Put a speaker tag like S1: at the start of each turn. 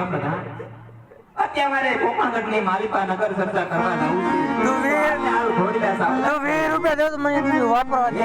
S1: આવી બધા. અત્યારે કોપાગઢની માલિકા નગર ચર્ચા કરવા
S2: રૂપિયા વાપરવા
S1: દે.